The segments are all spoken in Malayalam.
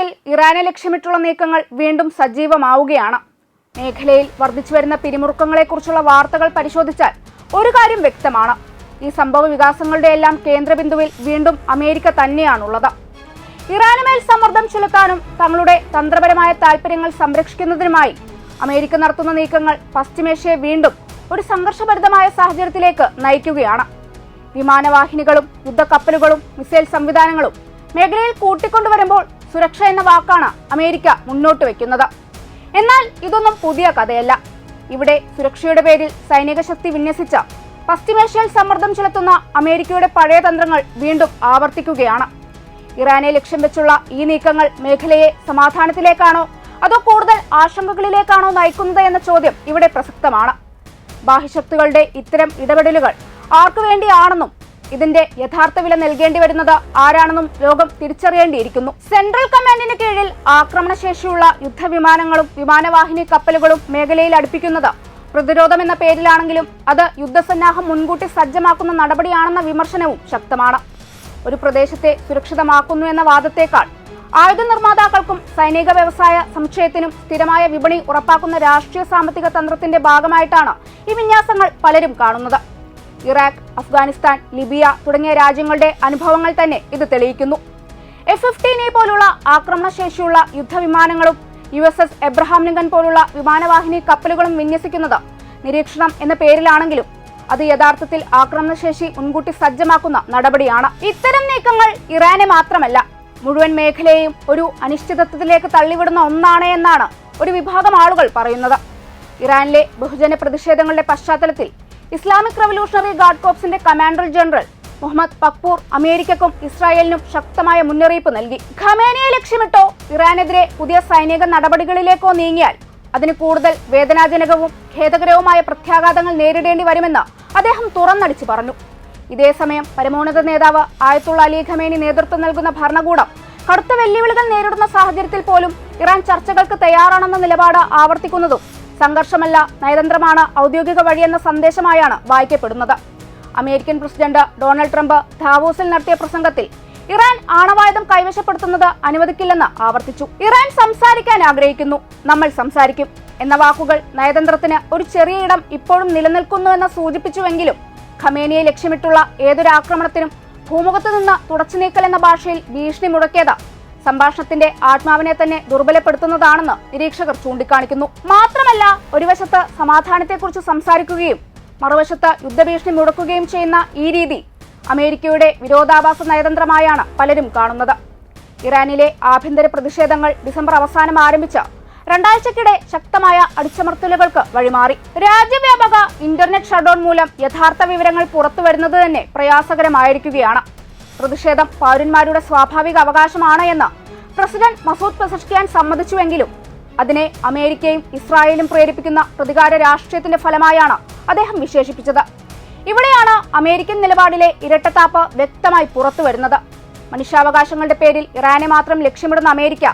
പശ്ചാത്തലത്തിൽ ഇറാനെ ലക്ഷ്യമിട്ടുള്ള നീക്കങ്ങൾ വീണ്ടും സജീവമാവുകയാണ്. മേഖലയിൽ വർദ്ധിച്ചു വരുന്ന പിരിമുറുക്കങ്ങളെക്കുറിച്ചുള്ള വാർത്തകൾ പരിശോധിച്ചാൽ ഒരു കാര്യം വ്യക്തമാണ്. ഈ സംഭവ വികാസങ്ങളുടെ എല്ലാം കേന്ദ്രബിന്ദുവിൽ വീണ്ടും അമേരിക്ക തന്നെയാണുള്ളത്. ഇറാനുമേൽ സമ്മർദ്ദം ചെലുത്താനും തങ്ങളുടെ തന്ത്രപരമായ താൽപര്യങ്ങൾ സംരക്ഷിക്കുന്നതിനുമായി അമേരിക്ക നടത്തുന്ന നീക്കങ്ങൾ പശ്ചിമേഷ്യയെ വീണ്ടും ഒരു സംഘർഷഭരിതമായ സാഹചര്യത്തിലേക്ക് നയിക്കുകയാണ്. വിമാനവാഹിനികളും യുദ്ധക്കപ്പലുകളും മിസൈൽ സംവിധാനങ്ങളും മേഖലയിൽ കൂട്ടിക്കൊണ്ടുവരുമ്പോൾ സുരക്ഷ എന്ന വാക്കാണ് അമേരിക്ക മുന്നോട്ട് വെക്കുന്നത്. എന്നാൽ ഇതൊന്നും പുതിയ കഥയല്ല. ഇവിടെ സുരക്ഷയുടെ പേരിൽ സൈനിക ശക്തി വിന്യസിച്ച പശ്ചിമേഷ്യയിൽ സമ്മർദ്ദം ചെലുത്തുന്ന അമേരിക്കയുടെ പഴയ തന്ത്രങ്ങൾ വീണ്ടും ആവർത്തിക്കുകയാണ്. ഇറാനെ ലക്ഷ്യം വെച്ചുള്ള ഈ നീക്കങ്ങൾ മേഖലയെ സമാധാനത്തിലേക്കാണോ അതോ കൂടുതൽ ആശങ്കകളിലേക്കാണോ നയിക്കുന്നത് എന്ന ചോദ്യം ഇവിടെ പ്രസക്തമാണ്. ബാഹ്യശക്തികളുടെ ഇത്തരം ഇടപെടലുകൾ ആർക്കു വേണ്ടിയാണെന്നും ഇതിന്റെ യഥാർത്ഥ വില നൽകേണ്ടി വരുന്നത് ആരാണെന്നും ലോകം തിരിച്ചറിയേണ്ടിയിരിക്കുന്നു. സെൻട്രൽ കമാൻഡിന് കീഴിൽ ആക്രമണശേഷിയുള്ള യുദ്ധവിമാനങ്ങളും വിമാനവാഹിനി കപ്പലുകളും മേഖലയിൽ അടുപ്പിക്കുന്നത് പ്രതിരോധം എന്ന പേരിലാണെങ്കിലും അത് യുദ്ധസന്നാഹം മുൻകൂട്ടി സജ്ജമാക്കുന്ന നടപടിയാണെന്ന വിമർശനവും ശക്തമാണ്. ഒരു പ്രദേശത്തെ സുരക്ഷിതമാക്കുന്നു എന്ന വാദത്തേക്കാൾ ആയുധ നിർമ്മാതാക്കൾക്കും സൈനിക വ്യവസായ സമുച്ചയത്തിനും സ്ഥിരമായ വിപണി ഉറപ്പാക്കുന്ന രാഷ്ട്രീയ സാമ്പത്തിക തന്ത്രത്തിന്റെ ഭാഗമായിട്ടാണ് ഈ വിന്യാസങ്ങൾ പലരും കാണുന്നത്. ഇറാഖ് അഫ്ഗാനിസ്ഥാൻ ലിബിയ തുടങ്ങിയ രാജ്യങ്ങളുടെ അനുഭവങ്ങൾ തന്നെ ഇത് തെളിയിക്കുന്നു. എഫ് ഫിഫ്റ്റീനെ പോലുള്ള ആക്രമണശേഷിയുള്ള യുദ്ധവിമാനങ്ങളും U S S Abraham Lincoln പോലുള്ള വിമാനവാഹിനി കപ്പലുകളും വിന്യസിക്കുന്നത് നിരീക്ഷണം എന്ന പേരിലാണെങ്കിലും അത് യഥാർത്ഥത്തിൽ ആക്രമണശേഷി മുൻകൂട്ടി സജ്ജമാക്കുന്ന നടപടിയാണ്. ഇത്തരം നീക്കങ്ങൾ ഇറാനെ മാത്രമല്ല മുഴുവൻ മേഖലയെയും ഒരു അനിശ്ചിതത്വത്തിലേക്ക് തള്ളിവിടുന്ന ഒന്നാണ് എന്നാണ് ഒരു വിഭാഗം ആളുകൾ പറയുന്നത്. ഇറാനിലെ ബഹുജന പ്രതിഷേധങ്ങളുടെ പശ്ചാത്തലത്തിൽ ഇസ്ലാമിക് റവല്യൂഷണറി ഗാർഡ് കോപ്സിന്റെ കമാൻഡർ ജനറൽ മുഹമ്മദ് പക്പൂർ അമേരിക്കക്കും ഇസ്രായേലിനും ശക്തമായ മുന്നറിയിപ്പ് നൽകി. ഖമേനിയെ ലക്ഷ്യമിട്ടോ? ഇറാനെതിരെ പുതിയ സൈനിക നടപടികളിലേക്കോ നീങ്ങിയാൽ അതിന് കൂടുതൽ വേദനാജനകവും ഖേദകരവുമായ പ്രത്യാഘാതങ്ങൾ നേരിടേണ്ടി വരുമെന്ന് അദ്ദേഹം തുറന്നടിച്ചു പറഞ്ഞു. ഇതേസമയം പരമോന്നത നേതാവ് ആയത്തുള്ള അലി ഖമേനി നേതൃത്വം നൽകുന്ന ഭരണകൂടം കടുത്ത വെല്ലുവിളികൾ നേരിടുന്ന സാഹചര്യത്തിൽ പോലും ഇറാൻ ചർച്ചകൾക്ക് തയ്യാറാണെന്ന നിലപാട് ആവർത്തിക്കുന്നതും സംഘർഷമല്ല നയതന്ത്രമാണ് ഔദ്യോഗിക വഴിയെന്ന സന്ദേശമായാണ് വായിക്കപ്പെടുന്നത്. അമേരിക്കൻ പ്രസിഡന്റ് ഡൊണാൾഡ് ട്രംപ് ധാവോസിൽ നടത്തിയ പ്രസംഗത്തിൽ ഇറാൻ ആണവായുധം കൈവശപ്പെടുത്തുന്നത് അനുവദിക്കില്ലെന്ന് ആവർത്തിച്ചു. ഇറാൻ സംസാരിക്കാൻ ആഗ്രഹിക്കുന്നു നമ്മൾ സംസാരിക്കും എന്ന വാക്കുകൾ നയതന്ത്രത്തിന് ഒരു ചെറിയ ഇടം ഇപ്പോഴും നിലനിൽക്കുന്നുവെന്ന് സൂചിപ്പിച്ചുവെങ്കിലും ഖമേനിയെ ലക്ഷ്യമിട്ടുള്ള ഏതൊരു ആക്രമണത്തിനും ഭൂമുഖത്ത് നിന്ന് തുടച്ചു നീക്കൽ എന്ന ഭാഷയിൽ ഭീഷണി മുടക്കിയത് സംഭാഷണത്തിന്റെ ആത്മാവിനെ തന്നെ ദുർബലപ്പെടുത്തുന്നതാണെന്ന് നിരീക്ഷകർ ചൂണ്ടിക്കാണിക്കുന്നു. മാത്രമല്ല ഒരു വശത്ത് സമാധാനത്തെക്കുറിച്ച് സംസാരിക്കുകയും മറുവശത്ത് യുദ്ധഭീഷണി മുടക്കുകയും ചെയ്യുന്ന ഈ രീതി അമേരിക്കയുടെ വിരോധാഭാസ നയതന്ത്രമായാണ് പലരും കാണുന്നത്. ഇറാനിലെ ആഭ്യന്തര പ്രതിഷേധങ്ങൾ ഡിസംബർ അവസാനം ആരംഭിച്ച രണ്ടാഴ്ചക്കിടെ ശക്തമായ അടിച്ചമർത്തലുകൾക്ക് വഴിമാറി. രാജ്യവ്യാപക ഇന്റർനെറ്റ് ഷട്ട്ഡൌൺ മൂലം യഥാർത്ഥ വിവരങ്ങൾ പുറത്തുവരുന്നത് തന്നെ പ്രയാസകരമായിരിക്കുകയാണ്. പ്രതിഷേധം പൗരന്മാരുടെ സ്വാഭാവിക അവകാശമാണ് എന്ന് പ്രസിഡന്റ് മസൂദ് പെസഷ്കിയാൻ സമ്മതിച്ചുവെങ്കിലും അതിനെ അമേരിക്കയും ഇസ്രായേലും പ്രേരിപ്പിക്കുന്ന പ്രതികാര രാഷ്ട്രീയത്തിന്റെ ഫലമായാണ് അദ്ദേഹം വിശേഷിപ്പിച്ചത്. ഇവിടെയാണ് അമേരിക്കൻ നിലപാടിലെ ഇരട്ടത്താപ്പ് വ്യക്തമായി പുറത്തു വരുന്നത് മനുഷ്യാവകാശങ്ങളുടെ പേരിൽ ഇറാനെ മാത്രം ലക്ഷ്യമിടുന്ന അമേരിക്ക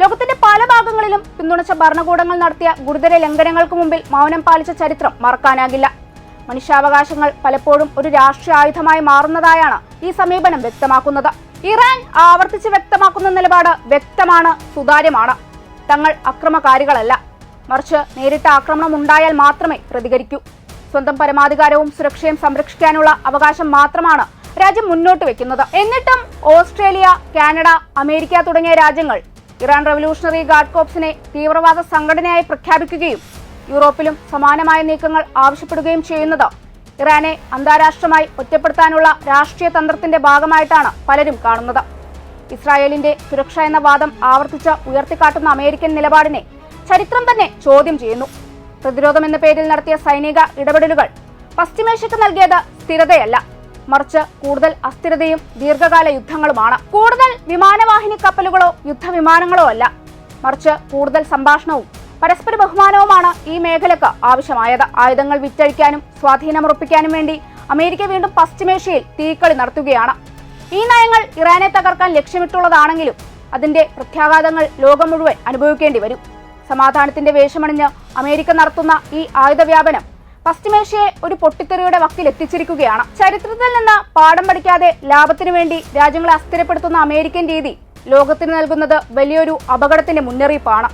ലോകത്തിന്റെ പല ഭാഗങ്ങളിലും പിന്തുണച്ച ഭരണകൂടങ്ങൾ നടത്തിയ ഗുരുതര ലംഘനങ്ങൾക്ക് മുമ്പിൽ മൗനം പാലിച്ച ചരിത്രം മറക്കാനാകില്ല. മനുഷ്യാവകാശങ്ങൾ പലപ്പോഴും ഒരു രാഷ്ട്രീയ ആയുധമായി മാറുന്നതായാണ് ഈ സമീപനം വ്യക്തമാക്കുന്നത്. ഇറാൻ ആവർത്തിച്ച് വ്യക്തമാക്കുന്ന നിലപാട് വ്യക്തമാണ് സുതാര്യമാണ്. തങ്ങൾ അക്രമകാരികളല്ല. മറിച്ച് നേരിട്ട ആക്രമണം ഉണ്ടായാൽ മാത്രമേ പ്രതികരിക്കൂ. സ്വന്തം പരമാധികാരവും സുരക്ഷയും സംരക്ഷിക്കാനുള്ള അവകാശം മാത്രമാണ് രാജ്യം മുന്നോട്ട് വെക്കുന്നത്. എന്നിട്ടും ഓസ്ട്രേലിയ കാനഡ അമേരിക്ക തുടങ്ങിയ രാജ്യങ്ങൾ ഇറാൻ റവല്യൂഷണറി ഗാർഡ് കോപ്സിനെ തീവ്രവാദ സംഘടനയായി പ്രഖ്യാപിക്കുകയും യൂറോപ്പിലും സമാനമായ നീക്കങ്ങൾ ആവശ്യപ്പെടുകയും ചെയ്യുന്നത്. ഇറാനെ അന്താരാഷ്ട്രമായി ഒറ്റപ്പെടുത്താനുള്ള രാഷ്ട്രീയ തന്ത്രത്തിന്റെ ഭാഗമായിട്ടാണ് പലരും കാണുന്നത്. ഇസ്രായേലിന്റെ സുരക്ഷ എന്ന വാദം ആവർത്തിച്ച് ഉയർത്തിക്കാട്ടുന്ന അമേരിക്കൻ നിലപാടിനെ ചരിത്രം തന്നെ ചോദ്യം ചെയ്യുന്നു. പ്രതിരോധം എന്ന പേരിൽ നടത്തിയ സൈനിക ഇടപെടലുകൾ പശ്ചിമേഷ്യക്ക് നൽകിയത് സ്ഥിരതയല്ല. മറിച്ച് കൂടുതൽ അസ്ഥിരതയും ദീർഘകാല യുദ്ധങ്ങളുമാണ്. കൂടുതൽ വിമാനവാഹിനി കപ്പലുകളോ യുദ്ധവിമാനങ്ങളോ അല്ല. മറിച്ച് കൂടുതൽ സംഭാഷണവും പരസ്പര ബഹുമാനവുമാണ് ഈ മേഖലക്ക് ആവശ്യമായത്. ആയുധങ്ങൾ വിറ്റഴിക്കാനും സ്വാധീനമുറപ്പിക്കാനും വേണ്ടി അമേരിക്ക വീണ്ടും പശ്ചിമേഷ്യയിൽ തീക്കളി നടത്തുകയാണ്. ഈ നയങ്ങൾ ഇറാനെ തകർക്കാൻ ലക്ഷ്യമിട്ടുള്ളതാണെങ്കിലും അതിന്റെ പ്രത്യാഘാതങ്ങൾ ലോകം മുഴുവൻ അനുഭവിക്കേണ്ടി വരും. സമാധാനത്തിന്റെ വേഷമണിഞ്ഞ് അമേരിക്ക നടത്തുന്ന ഈ ആയുധ വ്യാപനം പശ്ചിമേഷ്യയെ ഒരു പൊട്ടിത്തെറിയുടെ വക്കിൽ എത്തിച്ചിരിക്കുകയാണ്. ചരിത്രത്തിൽ നിന്ന് പാഠം പഠിക്കാതെ ലാഭത്തിനു വേണ്ടി രാജ്യങ്ങളെ അസ്ഥിരപ്പെടുത്തുന്ന അമേരിക്കൻ രീതി ലോകത്തിന് നൽകുന്നത് വലിയൊരു അപകടത്തിന്റെ മുന്നറിയിപ്പാണ്.